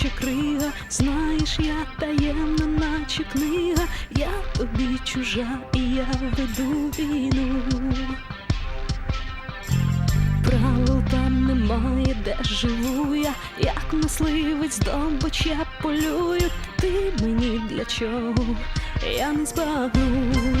наче крига, знаєш, я таємна, наче книга, я тобі чужа, і я веду війну. Правил там немає, де живу я, як мисливець здобич я полюю, ти мені для чого, я не збагну.